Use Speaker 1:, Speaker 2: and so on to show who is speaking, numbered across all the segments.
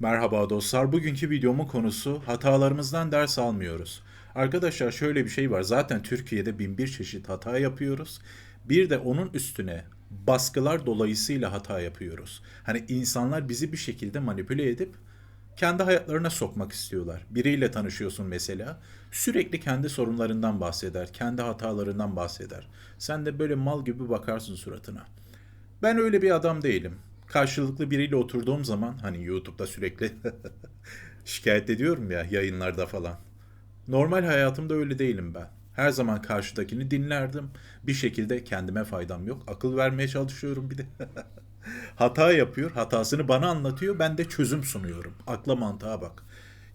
Speaker 1: Merhaba dostlar. Bugünkü videomun konusu hatalarımızdan ders almıyoruz. Arkadaşlar şöyle bir şey var. Zaten Türkiye'de bin bir çeşit hata yapıyoruz. Bir de onun üstüne baskılar dolayısıyla hata yapıyoruz. Hani insanlar bizi bir şekilde manipüle edip kendi hayatlarına sokmak istiyorlar. Biriyle tanışıyorsun mesela. Sürekli kendi sorunlarından bahseder, kendi hatalarından bahseder. Sen de böyle mal gibi bakarsın suratına. Ben öyle bir adam değilim. Karşılıklı biriyle oturduğum zaman hani YouTube'da sürekli şikayet ediyorum ya yayınlarda falan. Normal hayatımda öyle değilim ben. Her zaman karşıdakini dinlerdim. Bir şekilde kendime faydam yok. Akıl vermeye çalışıyorum bir de. Hata yapıyor, hatasını bana anlatıyor. Ben de çözüm sunuyorum. Akla mantığa bak.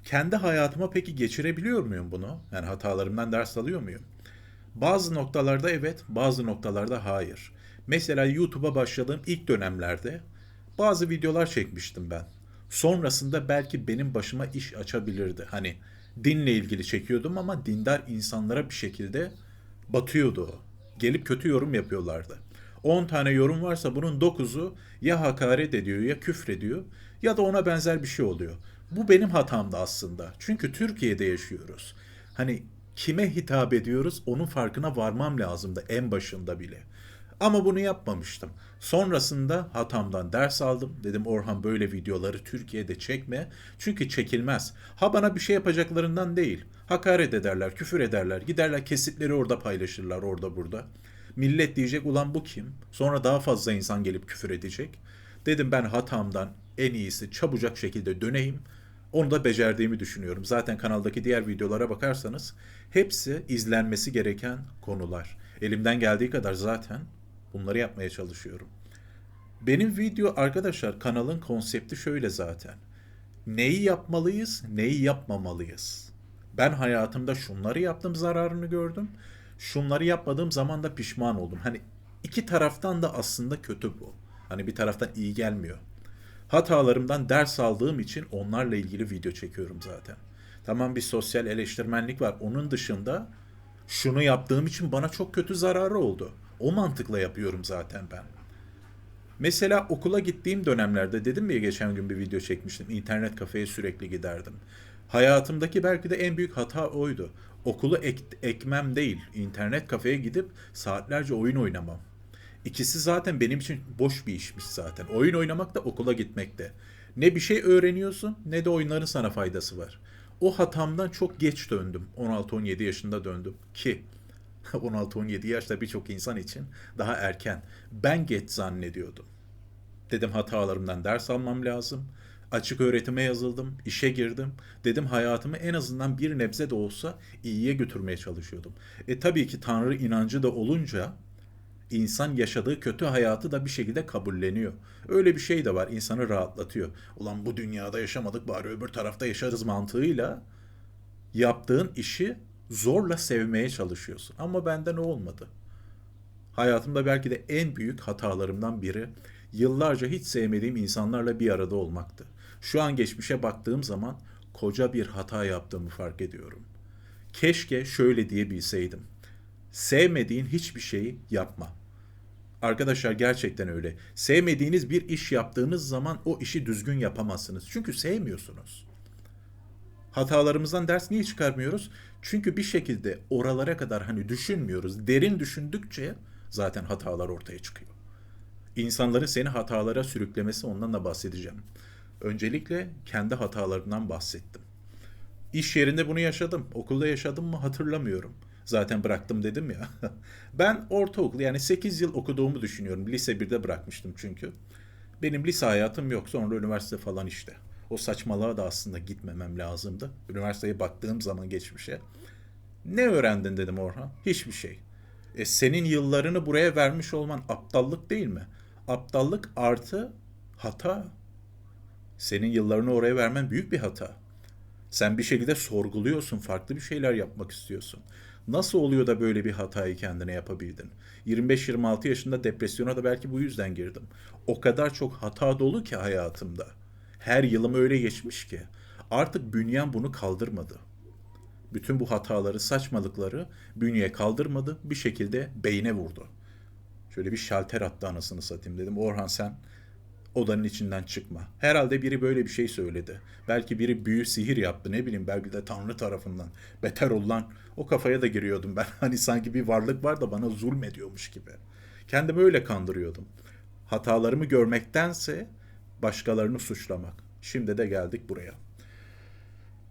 Speaker 1: Kendi hayatıma peki geçirebiliyor muyum bunu? Yani hatalarımdan ders alıyor muyum? Bazı noktalarda evet, bazı noktalarda hayır. Mesela YouTube'a başladığım ilk dönemlerde bazı videolar çekmiştim ben. Sonrasında belki benim başıma iş açabilirdi. Hani dinle ilgili çekiyordum ama dindar insanlara bir şekilde batıyordu. Gelip kötü yorum yapıyorlardı. 10 tane yorum varsa bunun 9'u ya hakaret ediyor ya küfrediyor ya da ona benzer bir şey oluyor. Bu benim hatamdı aslında. Çünkü Türkiye'de yaşıyoruz. Hani kime hitap ediyoruz onun farkına varmam lazımdı en başında bile. Ama bunu yapmamıştım. Sonrasında hatamdan ders aldım. Dedim Orhan böyle videoları Türkiye'de çekme. Çünkü çekilmez. Ha bana bir şey yapacaklarından değil. Hakaret ederler, küfür ederler. Giderler kesitleri orada paylaşırlar orada burada. Millet diyecek ulan bu kim? Sonra daha fazla insan gelip küfür edecek. Dedim ben hatamdan en iyisi çabucak şekilde döneyim. Onu da becerdiğimi düşünüyorum. Zaten kanaldaki diğer videolara bakarsanız hepsi izlenmesi gereken konular. Elimden geldiği kadar zaten bunları yapmaya çalışıyorum. Benim video arkadaşlar kanalın konsepti şöyle zaten. Neyi yapmalıyız, neyi yapmamalıyız. Ben hayatımda şunları yaptım zararını gördüm. Şunları yapmadığım zaman da pişman oldum. Hani iki taraftan da aslında kötü bu. Hani bir taraftan iyi gelmiyor. Hatalarımdan ders aldığım için onlarla ilgili video çekiyorum zaten. Tamam bir sosyal eleştirmenlik var. Onun dışında şunu yaptığım için bana çok kötü zararı oldu. O mantıkla yapıyorum zaten ben. Mesela okula gittiğim dönemlerde dedim ya geçen gün bir video çekmiştim. İnternet kafeye sürekli giderdim. Hayatımdaki belki de en büyük hata oydu. Okulu ek, ekmem değil, internet kafeye gidip saatlerce oyun oynamam. İkisi zaten benim için boş bir işmiş zaten. Oyun oynamak da okula gitmekte. Ne bir şey öğreniyorsun ne de oyunların sana faydası var. O hatamdan çok geç döndüm. 16-17 yaşında döndüm ki 16-17 yaşta birçok insan için daha erken. Ben geç zannediyordum. Dedim hatalarımdan ders almam lazım. Açık öğretime yazıldım, işe girdim. Dedim hayatımı en azından bir nebze de olsa iyiye götürmeye çalışıyordum. E tabii ki Tanrı inancı da olunca insan yaşadığı kötü hayatı da bir şekilde kabulleniyor. Öyle bir şey de var insanı rahatlatıyor. Ulan bu dünyada yaşamadık bari öbür tarafta yaşarız mantığıyla yaptığın işi zorla sevmeye çalışıyorsun. Ama benden o olmadı. Hayatımda belki de en büyük hatalarımdan biri yıllarca hiç sevmediğim insanlarla bir arada olmaktı. Şu an geçmişe baktığım zaman koca bir hata yaptığımı fark ediyorum. Keşke şöyle diyebilseydim. Sevmediğin hiçbir şeyi yapma. Arkadaşlar gerçekten öyle. Sevmediğiniz bir iş yaptığınız zaman o işi düzgün yapamazsınız. Çünkü sevmiyorsunuz. Hatalarımızdan ders niye çıkarmıyoruz? Çünkü bir şekilde oralara kadar hani düşünmüyoruz. Derin düşündükçe zaten hatalar ortaya çıkıyor. İnsanların seni hatalara sürüklemesi ondan da bahsedeceğim. Öncelikle kendi hatalarından bahsettim. İş yerinde bunu yaşadım. Okulda yaşadım mı hatırlamıyorum. Zaten bıraktım dedim ya. ben ortaokul yani 8 yıl okuduğumu düşünüyorum. Lise 1'de bırakmıştım çünkü. Benim lise hayatım yok. Sonra üniversite falan işte. O saçmalığa da aslında gitmemem lazımdı. Üniversiteye baktığım zaman geçmişe. Ne öğrendin dedim Orhan. Hiçbir şey. E senin yıllarını buraya vermiş olman aptallık değil mi? Aptallık artı hata. Senin yıllarını oraya vermen büyük bir hata. Sen bir şekilde sorguluyorsun, farklı bir şeyler yapmak istiyorsun. Nasıl oluyor da böyle bir hatayı kendine yapabildin? 25-26 yaşında depresyona da belki bu yüzden girdim. O kadar çok hata dolu ki hayatımda. Her yılım öyle geçmiş ki. Artık bünyem bunu kaldırmadı. Bütün bu hataları, saçmalıkları bünye kaldırmadı. Bir şekilde beyne vurdu. Şöyle bir şalter attı anasını satayım dedim. Orhan sen odanın içinden çıkma. Herhalde biri böyle bir şey söyledi. Belki biri büyü sihir yaptı ne bileyim belki de Tanrı tarafından. Beter olan o kafaya da giriyordum ben. Hani sanki bir varlık var da bana zulmediyormuş gibi. Kendimi öyle kandırıyordum. Hatalarımı görmektense başkalarını suçlamak. Şimdi de geldik buraya.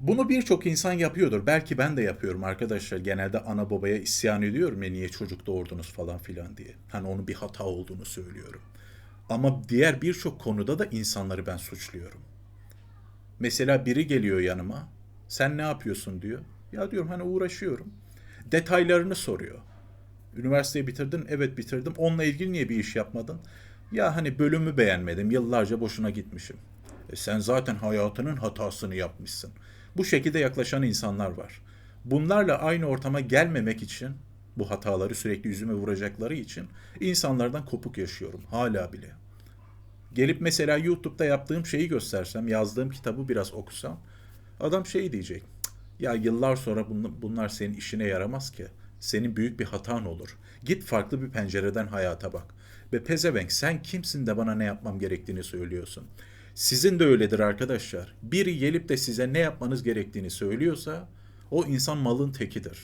Speaker 1: Bunu birçok insan yapıyordur. Belki ben de yapıyorum arkadaşlar. Genelde ana babaya isyan ediyorum ya niye çocuk doğurdunuz falan filan diye. Hani onun bir hata olduğunu söylüyorum. Ama diğer birçok konuda da insanları ben suçluyorum. Mesela biri geliyor yanıma. Sen ne yapıyorsun diyor. Ya diyorum hani uğraşıyorum. Detaylarını soruyor. Üniversiteyi bitirdin? Evet bitirdim. Onunla ilgili niye bir iş yapmadın? Ya hani bölümü beğenmedim. Yıllarca boşuna gitmişim. E sen zaten hayatının hatasını yapmışsın. Bu şekilde yaklaşan insanlar var. Bunlarla aynı ortama gelmemek için bu hataları sürekli yüzüme vuracakları için insanlardan kopuk yaşıyorum hala bile. Gelip mesela YouTube'da yaptığım şeyi göstersem, yazdığım kitabı biraz okusam adam şey diyecek. Ya yıllar sonra bunlar senin işine yaramaz ki. Senin büyük bir hatan olur. Git farklı bir pencereden hayata bak. Ve pezevenk sen kimsin de bana ne yapmam gerektiğini söylüyorsun. Sizin de öyledir arkadaşlar. Biri gelip de size ne yapmanız gerektiğini söylüyorsa o insan malın tekidir.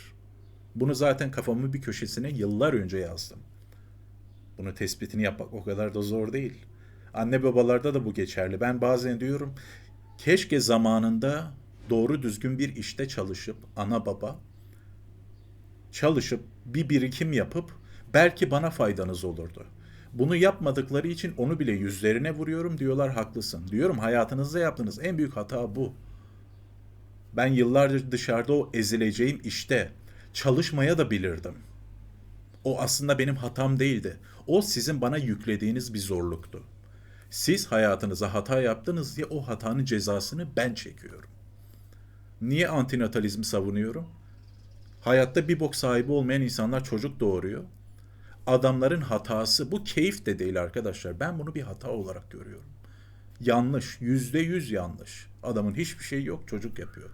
Speaker 1: Bunu zaten kafamın bir köşesine yıllar önce yazdım. Bunu tespitini yapmak o kadar da zor değil. Anne babalarda da bu geçerli. Ben bazen diyorum keşke zamanında doğru düzgün bir işte çalışıp ana baba çalışıp bir birikim yapıp belki bana faydanız olurdu. Bunu yapmadıkları için onu bile yüzlerine vuruyorum diyorlar haklısın. Diyorum hayatınızda yaptığınız en büyük hata bu. Ben yıllarca dışarıda o ezileceğim işte çalışmaya da bilirdim. O aslında benim hatam değildi. O sizin bana yüklediğiniz bir zorluktu. Siz hayatınıza hata yaptınız diye o hatanın cezasını ben çekiyorum. Niye antinatalizmi savunuyorum? Hayatta bir bok sahibi olmayan insanlar çocuk doğuruyor. Adamların hatası bu keyif de değil arkadaşlar. Ben bunu bir hata olarak görüyorum. Yanlış, yüzde yüz yanlış. Adamın hiçbir şeyi yok, çocuk yapıyor.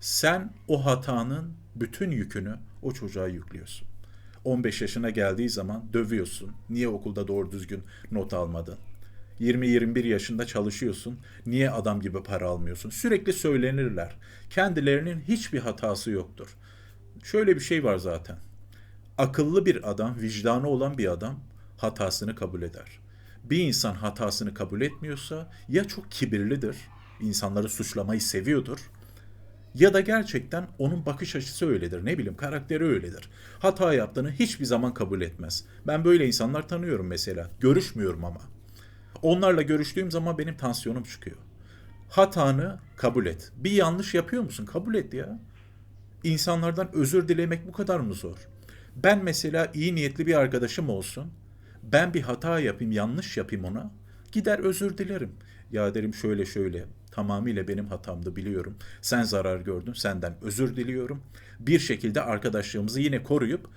Speaker 1: Sen o hatanın bütün yükünü o çocuğa yüklüyorsun. 15 yaşına geldiği zaman dövüyorsun. Niye okulda doğru düzgün not almadın? 20-21 yaşında çalışıyorsun. Niye adam gibi para almıyorsun? Sürekli söylenirler. Kendilerinin hiçbir hatası yoktur. Şöyle bir şey var zaten. Akıllı bir adam, vicdanı olan bir adam hatasını kabul eder. Bir insan hatasını kabul etmiyorsa ya çok kibirlidir, insanları suçlamayı seviyordur ya da gerçekten onun bakış açısı öyledir. Ne bileyim karakteri öyledir. Hata yaptığını hiçbir zaman kabul etmez. Ben böyle insanlar tanıyorum mesela. Görüşmüyorum ama. Onlarla görüştüğüm zaman benim tansiyonum çıkıyor. Hatanı kabul et. Bir yanlış yapıyor musun? Kabul et ya. İnsanlardan özür dilemek bu kadar mı zor? Ben mesela iyi niyetli bir arkadaşım olsun. Ben bir hata yapayım, yanlış yapayım ona. Gider özür dilerim. Ya derim şöyle şöyle. Tamamıyla benim hatamdı biliyorum. Sen zarar gördün. Senden özür diliyorum. Bir şekilde arkadaşlığımızı yine koruyup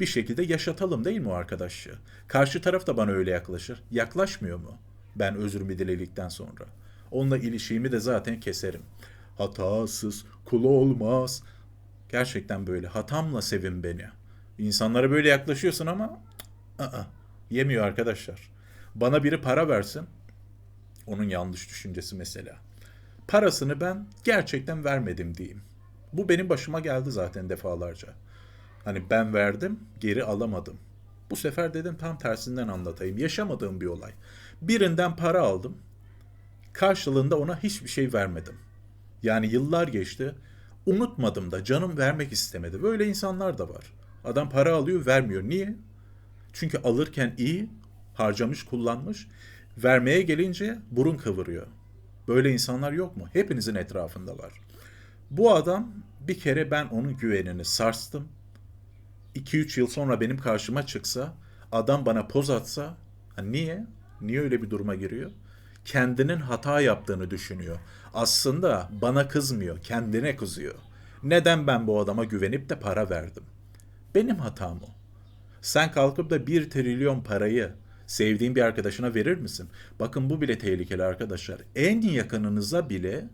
Speaker 1: bir şekilde yaşatalım değil mi o arkadaşlığı? Karşı taraf da bana öyle yaklaşır. Yaklaşmıyor mu? Ben özürümü diledikten sonra. Onunla ilişiğimi de zaten keserim. Hatasız kul olmaz. Gerçekten böyle. Hatamla sevin beni. İnsanlara böyle yaklaşıyorsun ama ı-ı, yemiyor arkadaşlar. Bana biri para versin. Onun yanlış düşüncesi mesela. Parasını ben gerçekten vermedim diyeyim. Bu benim başıma geldi zaten defalarca. Hani ben verdim, geri alamadım. Bu sefer dedim tam tersinden anlatayım. Yaşamadığım bir olay. Birinden para aldım. Karşılığında ona hiçbir şey vermedim. Yani yıllar geçti. Unutmadım da canım vermek istemedi. Böyle insanlar da var. Adam para alıyor, vermiyor. Niye? Çünkü alırken iyi, harcamış, kullanmış. Vermeye gelince burun kıvırıyor. Böyle insanlar yok mu? Hepinizin etrafında var. Bu adam bir kere ben onun güvenini sarstım. 2-3 yıl sonra benim karşıma çıksa, adam bana poz atsa, niye? Niye öyle bir duruma giriyor? Kendinin hata yaptığını düşünüyor. Aslında bana kızmıyor, kendine kızıyor. Neden ben bu adama güvenip de para verdim? Benim hatam o. Sen kalkıp da bir trilyon parayı sevdiğin bir arkadaşına verir misin? Bakın bu bile tehlikeli arkadaşlar. En yakınınıza bile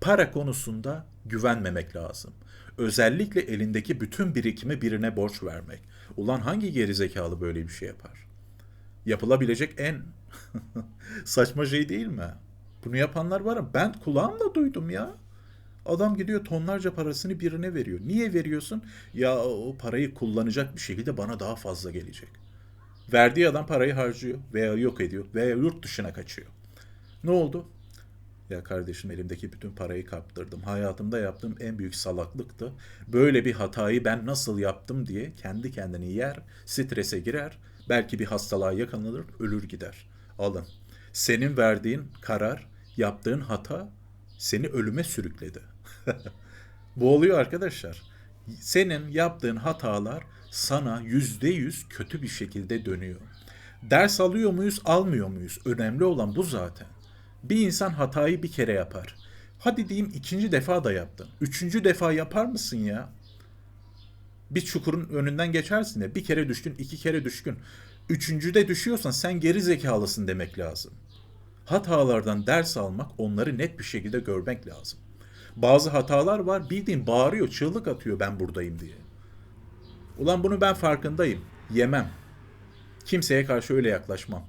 Speaker 1: para konusunda güvenmemek lazım. Özellikle elindeki bütün birikimi birine borç vermek. Ulan hangi gerizekalı böyle bir şey yapar? Yapılabilecek en Saçma şey değil mi? Bunu yapanlar var ama ben kulağımla duydum ya. Adam gidiyor tonlarca parasını birine veriyor. Niye veriyorsun? Ya o parayı kullanacak bir şekilde bana daha fazla gelecek. Verdiği adam parayı harcıyor veya yok ediyor veya yurt dışına kaçıyor. Ne oldu? Ya kardeşim elimdeki bütün parayı kaptırdım. Hayatımda yaptığım en büyük salaklıktı. Böyle bir hatayı ben nasıl yaptım diye kendi kendini yer, strese girer, belki bir hastalığa yakalanır, ölür gider. Alın. Senin verdiğin karar, yaptığın hata seni ölüme sürükledi. Bu oluyor arkadaşlar. Senin yaptığın hatalar sana yüzde yüz kötü bir şekilde dönüyor. Ders alıyor muyuz, almıyor muyuz? Önemli olan bu zaten. Bir insan hatayı bir kere yapar. Hadi diyeyim ikinci defa da yaptın. Üçüncü defa yapar mısın ya? Bir çukurun önünden geçersin ya. Bir kere düştün, iki kere düşkün. Üçüncüde düşüyorsan sen geri zekalısın demek lazım. Hatalardan ders almak, onları net bir şekilde görmek lazım. Bazı hatalar var bildiğin bağırıyor, çığlık atıyor ben buradayım diye. Ulan bunu ben farkındayım. Yemem. Kimseye karşı öyle yaklaşmam.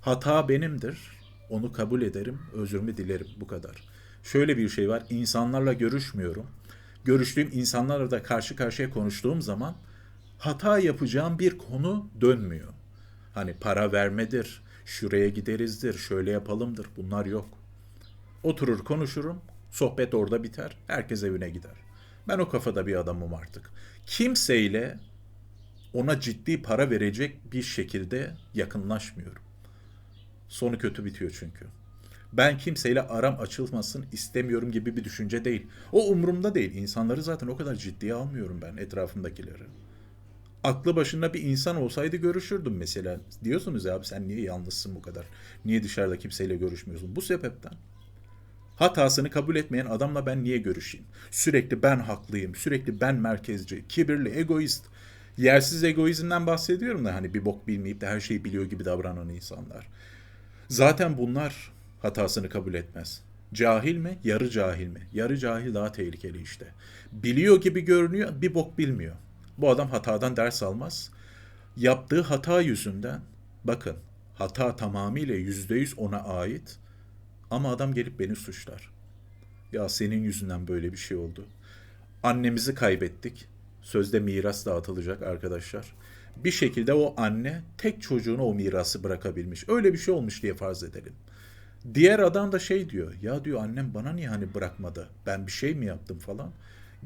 Speaker 1: Hata benimdir. Onu kabul ederim, özrümü dilerim bu kadar. Şöyle bir şey var. insanlarla görüşmüyorum. Görüştüğüm insanlarla da karşı karşıya konuştuğum zaman hata yapacağım bir konu dönmüyor. Hani para vermedir, şuraya giderizdir, şöyle yapalımdır. Bunlar yok. Oturur konuşurum, sohbet orada biter, herkes evine gider. Ben o kafada bir adamım artık. Kimseyle ona ciddi para verecek bir şekilde yakınlaşmıyorum. Sonu kötü bitiyor çünkü. Ben kimseyle aram açılmasın istemiyorum gibi bir düşünce değil. O umurumda değil. İnsanları zaten o kadar ciddiye almıyorum ben etrafımdakileri. Aklı başında bir insan olsaydı görüşürdüm mesela. Diyorsunuz ya abi sen niye yalnızsın bu kadar? Niye dışarıda kimseyle görüşmüyorsun? Bu sebepten. Hatasını kabul etmeyen adamla ben niye görüşeyim? Sürekli ben haklıyım, sürekli ben merkezci, kibirli, egoist. Yersiz egoizmden bahsediyorum da hani bir bok bilmeyip de her şeyi biliyor gibi davranan insanlar. Zaten bunlar hatasını kabul etmez. Cahil mi? Yarı cahil mi? Yarı cahil daha tehlikeli işte. Biliyor gibi görünüyor, bir bok bilmiyor. Bu adam hatadan ders almaz. Yaptığı hata yüzünden, bakın hata tamamıyla yüzde yüz ona ait. Ama adam gelip beni suçlar. Ya senin yüzünden böyle bir şey oldu. Annemizi kaybettik. Sözde miras dağıtılacak arkadaşlar. Bir şekilde o anne tek çocuğuna o mirası bırakabilmiş. Öyle bir şey olmuş diye farz edelim. Diğer adam da şey diyor. Ya diyor annem bana niye hani bırakmadı? Ben bir şey mi yaptım falan.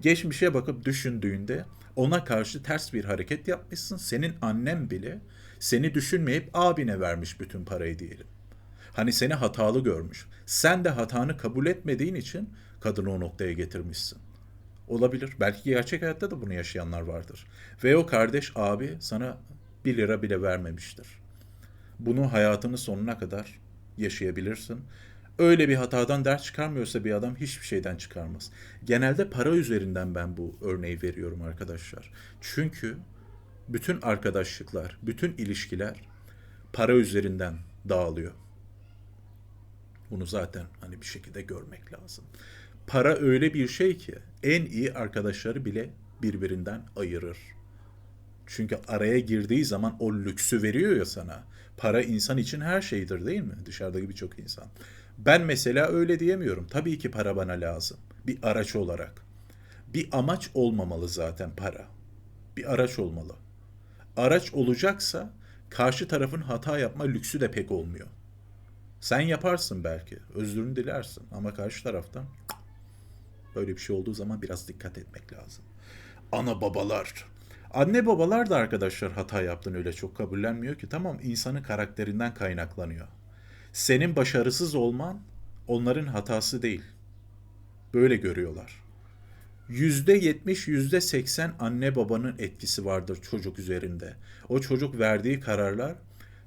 Speaker 1: Geçmişe bakıp düşündüğünde ona karşı ters bir hareket yapmışsın. Senin annen bile seni düşünmeyip abine vermiş bütün parayı diyelim. Hani seni hatalı görmüş. Sen de hatanı kabul etmediğin için kadını o noktaya getirmişsin. Olabilir. Belki gerçek hayatta da bunu yaşayanlar vardır. Ve o kardeş abi sana bir lira bile vermemiştir. Bunu hayatının sonuna kadar yaşayabilirsin. Öyle bir hatadan ders çıkarmıyorsa bir adam hiçbir şeyden çıkarmaz. Genelde para üzerinden ben bu örneği veriyorum arkadaşlar. Çünkü bütün arkadaşlıklar, bütün ilişkiler para üzerinden dağılıyor. Bunu zaten hani bir şekilde görmek lazım. Para öyle bir şey ki en iyi arkadaşları bile birbirinden ayırır. Çünkü araya girdiği zaman o lüksü veriyor ya sana. Para insan için her şeydir değil mi? Dışarıdaki birçok insan. Ben mesela öyle diyemiyorum. Tabii ki para bana lazım. Bir araç olarak. Bir amaç olmamalı zaten para. Bir araç olmalı. Araç olacaksa karşı tarafın hata yapma lüksü de pek olmuyor. Sen yaparsın belki. Özrünü dilersin ama karşı taraftan böyle bir şey olduğu zaman biraz dikkat etmek lazım. Ana babalar. Anne babalar da arkadaşlar hata yaptın öyle çok kabullenmiyor ki. Tamam insanın karakterinden kaynaklanıyor. Senin başarısız olman onların hatası değil. Böyle görüyorlar. Yüzde yetmiş, yüzde seksen anne babanın etkisi vardır çocuk üzerinde. O çocuk verdiği kararlar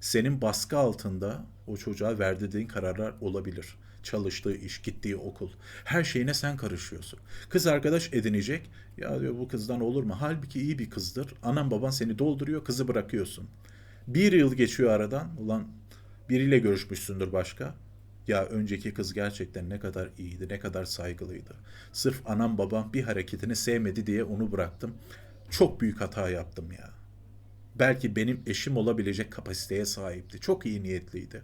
Speaker 1: senin baskı altında o çocuğa verdiğin kararlar olabilir. Çalıştığı iş, gittiği okul. Her şeyine sen karışıyorsun. Kız arkadaş edinecek. Ya diyor bu kızdan olur mu? Halbuki iyi bir kızdır. Anan baban seni dolduruyor, kızı bırakıyorsun. Bir yıl geçiyor aradan. Ulan biriyle görüşmüşsündür başka. Ya önceki kız gerçekten ne kadar iyiydi, ne kadar saygılıydı. Sırf anam babam bir hareketini sevmedi diye onu bıraktım. Çok büyük hata yaptım ya belki benim eşim olabilecek kapasiteye sahipti. Çok iyi niyetliydi.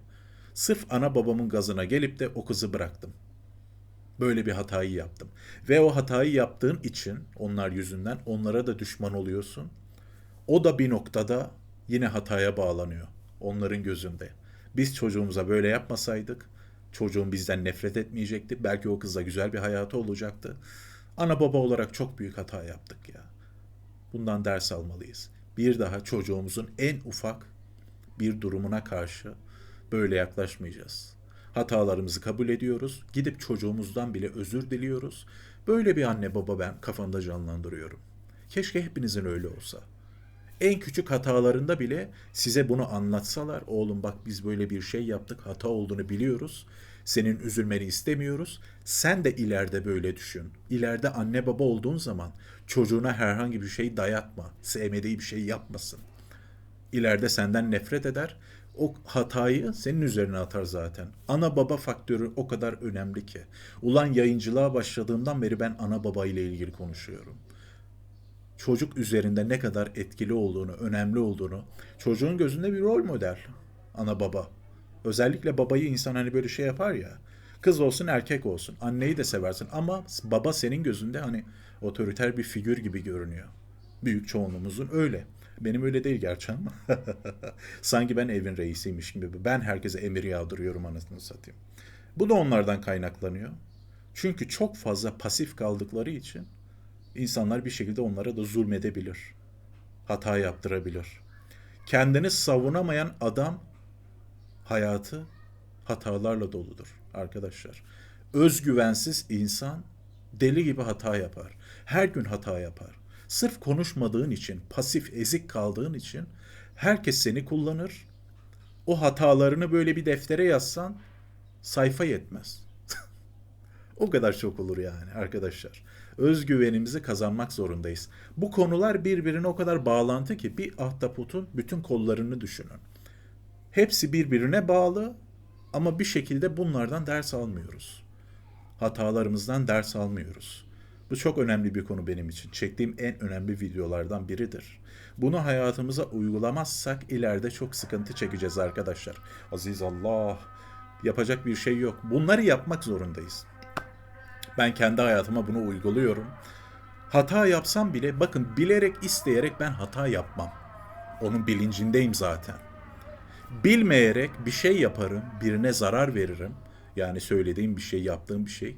Speaker 1: Sırf ana babamın gazına gelip de o kızı bıraktım. Böyle bir hatayı yaptım. Ve o hatayı yaptığın için onlar yüzünden onlara da düşman oluyorsun. O da bir noktada yine hataya bağlanıyor onların gözünde. Biz çocuğumuza böyle yapmasaydık çocuğum bizden nefret etmeyecekti. Belki o kızla güzel bir hayatı olacaktı. Ana baba olarak çok büyük hata yaptık ya. Bundan ders almalıyız. Bir daha çocuğumuzun en ufak bir durumuna karşı böyle yaklaşmayacağız. Hatalarımızı kabul ediyoruz. Gidip çocuğumuzdan bile özür diliyoruz. Böyle bir anne baba ben kafamda canlandırıyorum. Keşke hepinizin öyle olsa. En küçük hatalarında bile size bunu anlatsalar, oğlum bak biz böyle bir şey yaptık, hata olduğunu biliyoruz. Senin üzülmeni istemiyoruz. Sen de ileride böyle düşün. İleride anne baba olduğun zaman çocuğuna herhangi bir şey dayatma. Sevmediği bir şey yapmasın. İleride senden nefret eder. O hatayı senin üzerine atar zaten. Ana baba faktörü o kadar önemli ki. Ulan yayıncılığa başladığımdan beri ben ana baba ile ilgili konuşuyorum çocuk üzerinde ne kadar etkili olduğunu, önemli olduğunu, çocuğun gözünde bir rol model ana baba. Özellikle babayı insan hani böyle şey yapar ya. Kız olsun erkek olsun. Anneyi de seversin ama baba senin gözünde hani otoriter bir figür gibi görünüyor. Büyük çoğunluğumuzun öyle. Benim öyle değil gerçi ama. Sanki ben evin reisiymiş gibi. Ben herkese emir yağdırıyorum anasını satayım. Bu da onlardan kaynaklanıyor. Çünkü çok fazla pasif kaldıkları için insanlar bir şekilde onlara da zulmedebilir. Hata yaptırabilir. Kendini savunamayan adam hayatı hatalarla doludur arkadaşlar. Özgüvensiz insan deli gibi hata yapar. Her gün hata yapar. Sırf konuşmadığın için, pasif ezik kaldığın için herkes seni kullanır. O hatalarını böyle bir deftere yazsan sayfa yetmez. o kadar çok olur yani arkadaşlar özgüvenimizi kazanmak zorundayız. Bu konular birbirine o kadar bağlantı ki bir ahtapotun bütün kollarını düşünün. Hepsi birbirine bağlı ama bir şekilde bunlardan ders almıyoruz. Hatalarımızdan ders almıyoruz. Bu çok önemli bir konu benim için. Çektiğim en önemli videolardan biridir. Bunu hayatımıza uygulamazsak ileride çok sıkıntı çekeceğiz arkadaşlar. Aziz Allah, yapacak bir şey yok. Bunları yapmak zorundayız. Ben kendi hayatıma bunu uyguluyorum. Hata yapsam bile bakın bilerek isteyerek ben hata yapmam. Onun bilincindeyim zaten. Bilmeyerek bir şey yaparım, birine zarar veririm. Yani söylediğim bir şey, yaptığım bir şey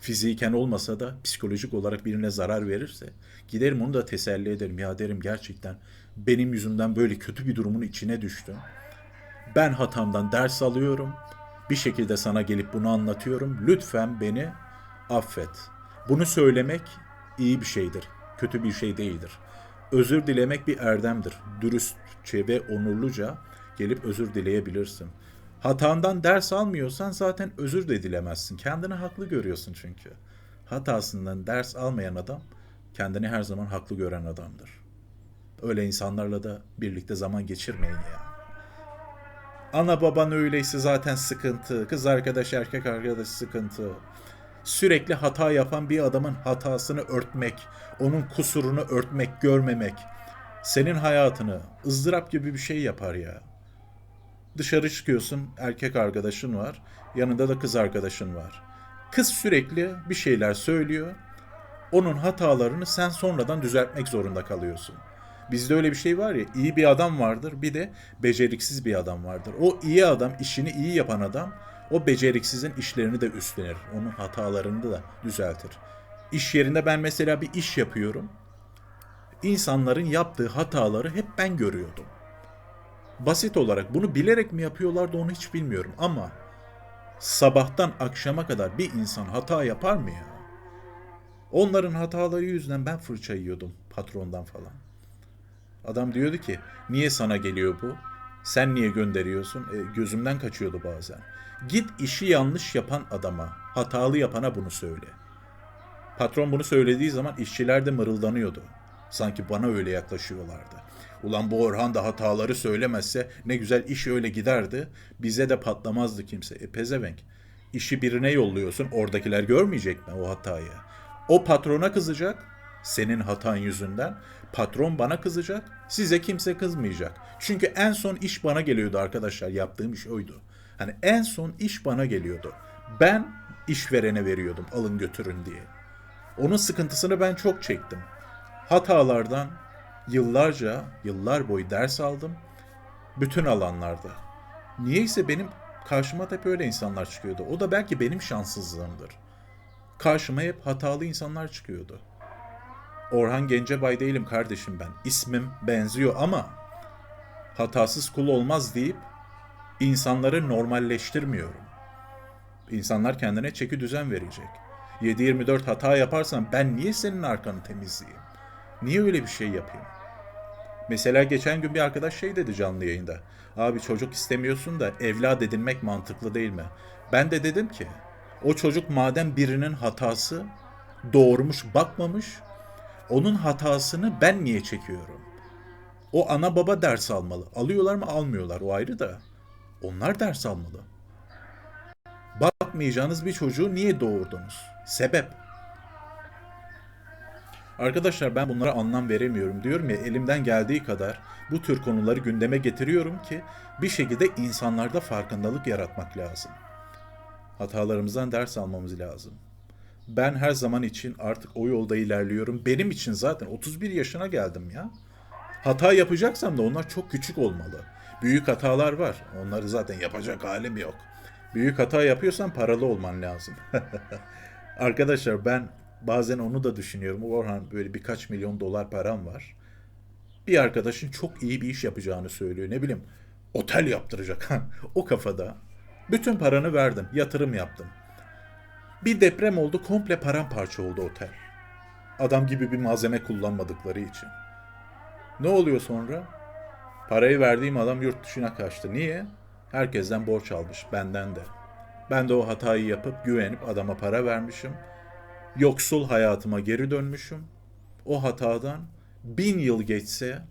Speaker 1: fiziken olmasa da psikolojik olarak birine zarar verirse giderim onu da teselli ederim. Ya derim gerçekten benim yüzümden böyle kötü bir durumun içine düştüm. Ben hatamdan ders alıyorum. Bir şekilde sana gelip bunu anlatıyorum. Lütfen beni affet. Bunu söylemek iyi bir şeydir. Kötü bir şey değildir. Özür dilemek bir erdemdir. Dürüstçe ve onurluca gelip özür dileyebilirsin. Hatandan ders almıyorsan zaten özür de dilemezsin. Kendini haklı görüyorsun çünkü. Hatasından ders almayan adam kendini her zaman haklı gören adamdır. Öyle insanlarla da birlikte zaman geçirmeyin ya. Ana baban öyleyse zaten sıkıntı. Kız arkadaş erkek arkadaş sıkıntı sürekli hata yapan bir adamın hatasını örtmek, onun kusurunu örtmek, görmemek senin hayatını ızdırap gibi bir şey yapar ya. Dışarı çıkıyorsun, erkek arkadaşın var, yanında da kız arkadaşın var. Kız sürekli bir şeyler söylüyor. Onun hatalarını sen sonradan düzeltmek zorunda kalıyorsun. Bizde öyle bir şey var ya, iyi bir adam vardır, bir de beceriksiz bir adam vardır. O iyi adam, işini iyi yapan adam o beceriksizin işlerini de üstlenir. Onun hatalarını da düzeltir. İş yerinde ben mesela bir iş yapıyorum. İnsanların yaptığı hataları hep ben görüyordum. Basit olarak bunu bilerek mi yapıyorlardı onu hiç bilmiyorum ama sabahtan akşama kadar bir insan hata yapar mı ya? Onların hataları yüzünden ben fırça yiyordum patrondan falan. Adam diyordu ki niye sana geliyor bu? Sen niye gönderiyorsun? E, gözümden kaçıyordu bazen. Git işi yanlış yapan adama, hatalı yapana bunu söyle. Patron bunu söylediği zaman işçiler de mırıldanıyordu. Sanki bana öyle yaklaşıyorlardı. Ulan bu Orhan da hataları söylemezse ne güzel iş öyle giderdi. Bize de patlamazdı kimse. E pezevenk. İşi birine yolluyorsun. Oradakiler görmeyecek mi o hatayı? O patrona kızacak. senin hatan yüzünden. Patron bana kızacak, size kimse kızmayacak. Çünkü en son iş bana geliyordu arkadaşlar. Yaptığım iş oydu. Hani en son iş bana geliyordu. Ben işverene veriyordum alın götürün diye. Onun sıkıntısını ben çok çektim. Hatalardan yıllarca, yıllar boyu ders aldım. Bütün alanlarda. Niyeyse benim karşıma hep böyle insanlar çıkıyordu. O da belki benim şanssızlığımdır. Karşıma hep hatalı insanlar çıkıyordu. Orhan Gencebay değilim kardeşim ben. İsmim benziyor ama hatasız kul olmaz deyip insanları normalleştirmiyorum. İnsanlar kendine çeki düzen verecek. 7-24 hata yaparsan ben niye senin arkanı temizleyeyim? Niye öyle bir şey yapayım? Mesela geçen gün bir arkadaş şey dedi canlı yayında. Abi çocuk istemiyorsun da evlat edinmek mantıklı değil mi? Ben de dedim ki o çocuk madem birinin hatası doğurmuş bakmamış onun hatasını ben niye çekiyorum? O ana baba ders almalı. Alıyorlar mı almıyorlar o ayrı da. Onlar ders almalı. Bakmayacağınız bir çocuğu niye doğurdunuz? Sebep. Arkadaşlar ben bunlara anlam veremiyorum. Diyorum ya elimden geldiği kadar bu tür konuları gündeme getiriyorum ki bir şekilde insanlarda farkındalık yaratmak lazım. Hatalarımızdan ders almamız lazım. Ben her zaman için artık o yolda ilerliyorum. Benim için zaten 31 yaşına geldim ya. Hata yapacaksam da onlar çok küçük olmalı. Büyük hatalar var. Onları zaten yapacak halim yok. Büyük hata yapıyorsan paralı olman lazım. Arkadaşlar ben bazen onu da düşünüyorum. Orhan böyle birkaç milyon dolar param var. Bir arkadaşın çok iyi bir iş yapacağını söylüyor. Ne bileyim otel yaptıracak. o kafada. Bütün paranı verdim. Yatırım yaptım. Bir deprem oldu. Komple paramparça oldu otel. Adam gibi bir malzeme kullanmadıkları için. Ne oluyor sonra? Parayı verdiğim adam yurt dışına kaçtı. Niye? Herkesten borç almış, benden de. Ben de o hatayı yapıp güvenip adama para vermişim. Yoksul hayatıma geri dönmüşüm. O hatadan bin yıl geçse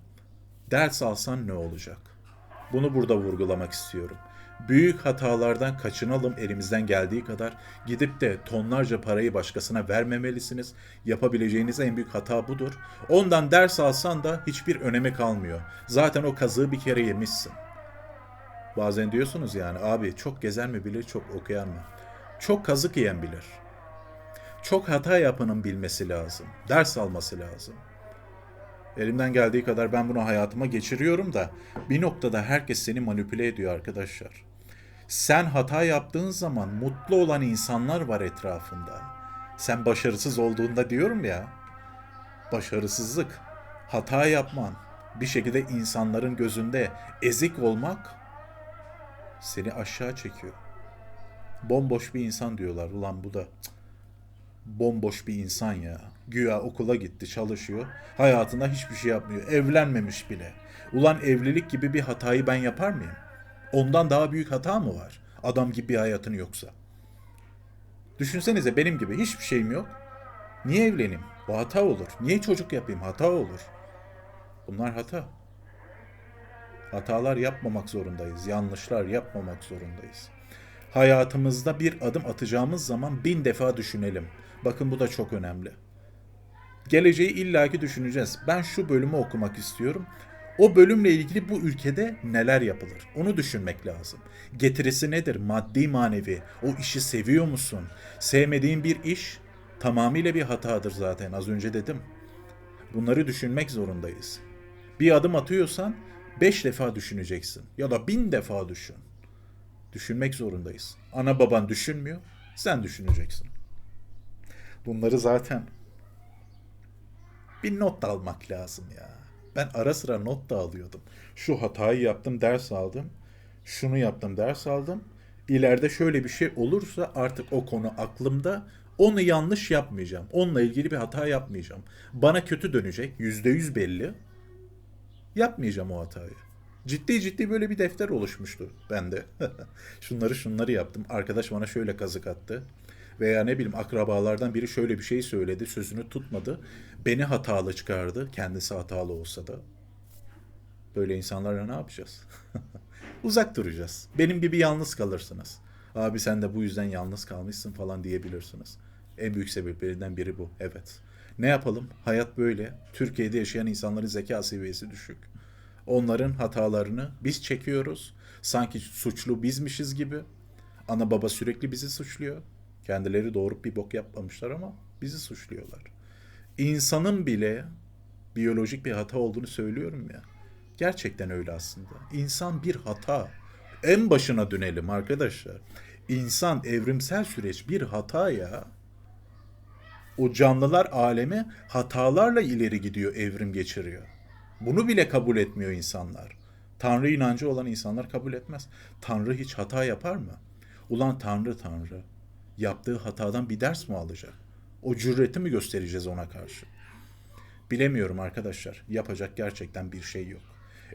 Speaker 1: ders alsan ne olacak? Bunu burada vurgulamak istiyorum. Büyük hatalardan kaçınalım elimizden geldiği kadar. Gidip de tonlarca parayı başkasına vermemelisiniz. Yapabileceğiniz en büyük hata budur. Ondan ders alsan da hiçbir önemi kalmıyor. Zaten o kazığı bir kere yemişsin. Bazen diyorsunuz yani abi çok gezer mi bilir çok okuyan mı? Çok kazık yiyen bilir. Çok hata yapanın bilmesi lazım. Ders alması lazım. Elimden geldiği kadar ben bunu hayatıma geçiriyorum da bir noktada herkes seni manipüle ediyor arkadaşlar. Sen hata yaptığın zaman mutlu olan insanlar var etrafında. Sen başarısız olduğunda diyorum ya. Başarısızlık, hata yapman, bir şekilde insanların gözünde ezik olmak seni aşağı çekiyor. Bomboş bir insan diyorlar. Ulan bu da cık, bomboş bir insan ya. Güya okula gitti, çalışıyor. Hayatında hiçbir şey yapmıyor. Evlenmemiş bile. Ulan evlilik gibi bir hatayı ben yapar mıyım? Ondan daha büyük hata mı var? Adam gibi bir hayatın yoksa. Düşünsenize benim gibi hiçbir şeyim yok. Niye evleneyim? Bu hata olur. Niye çocuk yapayım? Hata olur. Bunlar hata. Hatalar yapmamak zorundayız. Yanlışlar yapmamak zorundayız. Hayatımızda bir adım atacağımız zaman bin defa düşünelim. Bakın bu da çok önemli. Geleceği illaki düşüneceğiz. Ben şu bölümü okumak istiyorum. O bölümle ilgili bu ülkede neler yapılır? Onu düşünmek lazım. Getirisi nedir? Maddi manevi. O işi seviyor musun? Sevmediğin bir iş tamamıyla bir hatadır zaten. Az önce dedim. Bunları düşünmek zorundayız. Bir adım atıyorsan beş defa düşüneceksin. Ya da bin defa düşün. Düşünmek zorundayız. Ana baban düşünmüyor, sen düşüneceksin. Bunları zaten bir not da almak lazım ya. Ben ara sıra not da alıyordum. Şu hatayı yaptım, ders aldım. Şunu yaptım, ders aldım. İleride şöyle bir şey olursa artık o konu aklımda. Onu yanlış yapmayacağım. Onunla ilgili bir hata yapmayacağım. Bana kötü dönecek. Yüzde yüz belli. Yapmayacağım o hatayı. Ciddi ciddi böyle bir defter oluşmuştu bende. şunları şunları yaptım. Arkadaş bana şöyle kazık attı. Veya ne bileyim akrabalardan biri şöyle bir şey söyledi. Sözünü tutmadı. Beni hatalı çıkardı. Kendisi hatalı olsa da. Böyle insanlarla ne yapacağız? Uzak duracağız. Benim gibi yalnız kalırsınız. Abi sen de bu yüzden yalnız kalmışsın falan diyebilirsiniz. En büyük sebeplerinden biri bu. Evet. Ne yapalım? Hayat böyle. Türkiye'de yaşayan insanların zeka seviyesi düşük. Onların hatalarını biz çekiyoruz. Sanki suçlu bizmişiz gibi. Ana baba sürekli bizi suçluyor. Kendileri doğurup bir bok yapmamışlar ama bizi suçluyorlar. İnsanın bile biyolojik bir hata olduğunu söylüyorum ya. Gerçekten öyle aslında. İnsan bir hata. En başına dönelim arkadaşlar. İnsan evrimsel süreç bir hata ya. O canlılar alemi hatalarla ileri gidiyor, evrim geçiriyor. Bunu bile kabul etmiyor insanlar. Tanrı inancı olan insanlar kabul etmez. Tanrı hiç hata yapar mı? Ulan Tanrı Tanrı. Yaptığı hatadan bir ders mi alacak? O cüreti mi göstereceğiz ona karşı? Bilemiyorum arkadaşlar. Yapacak gerçekten bir şey yok.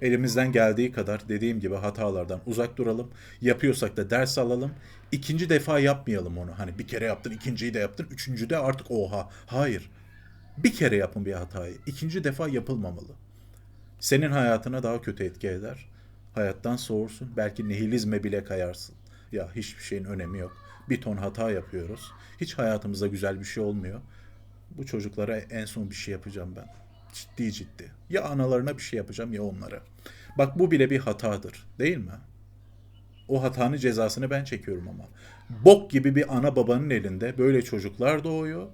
Speaker 1: Elimizden geldiği kadar dediğim gibi hatalardan uzak duralım. Yapıyorsak da ders alalım. İkinci defa yapmayalım onu. Hani bir kere yaptın, ikinciyi de yaptın, üçüncü de artık oha. Hayır. Bir kere yapın bir hatayı. İkinci defa yapılmamalı. Senin hayatına daha kötü etki eder. Hayattan soğursun. Belki nihilizme bile kayarsın. Ya hiçbir şeyin önemi yok. Bir ton hata yapıyoruz. Hiç hayatımızda güzel bir şey olmuyor. Bu çocuklara en son bir şey yapacağım ben. Ciddi ciddi. Ya analarına bir şey yapacağım ya onlara. Bak bu bile bir hatadır. Değil mi? O hatanın cezasını ben çekiyorum ama. Bok gibi bir ana babanın elinde böyle çocuklar doğuyor.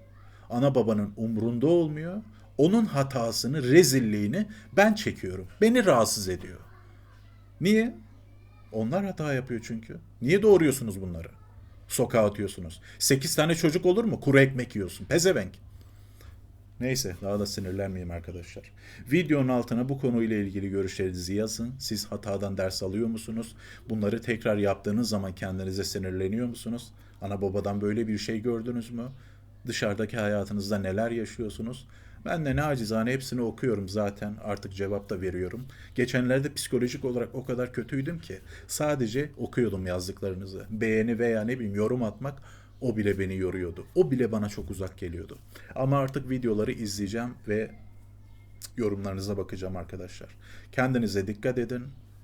Speaker 1: Ana babanın umrunda olmuyor. Onun hatasını, rezilliğini ben çekiyorum. Beni rahatsız ediyor. Niye? Onlar hata yapıyor çünkü. Niye doğuruyorsunuz bunları? Sokağa atıyorsunuz. 8 tane çocuk olur mu? Kuru ekmek yiyorsun. Pezevenk. Neyse daha da sinirlenmeyeyim arkadaşlar. Videonun altına bu konuyla ilgili görüşlerinizi yazın. Siz hatadan ders alıyor musunuz? Bunları tekrar yaptığınız zaman kendinize sinirleniyor musunuz? Ana babadan böyle bir şey gördünüz mü? Dışarıdaki hayatınızda neler yaşıyorsunuz? Ben de nacizane hepsini okuyorum zaten. Artık cevap da veriyorum. Geçenlerde psikolojik olarak o kadar kötüydüm ki sadece okuyordum yazdıklarınızı. Beğeni veya ne bileyim yorum atmak o bile beni yoruyordu. O bile bana çok uzak geliyordu. Ama artık videoları izleyeceğim ve yorumlarınıza bakacağım arkadaşlar. Kendinize dikkat edin.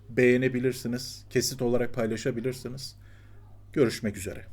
Speaker 1: Beğenebilirsiniz. Kesit olarak paylaşabilirsiniz. Görüşmek üzere.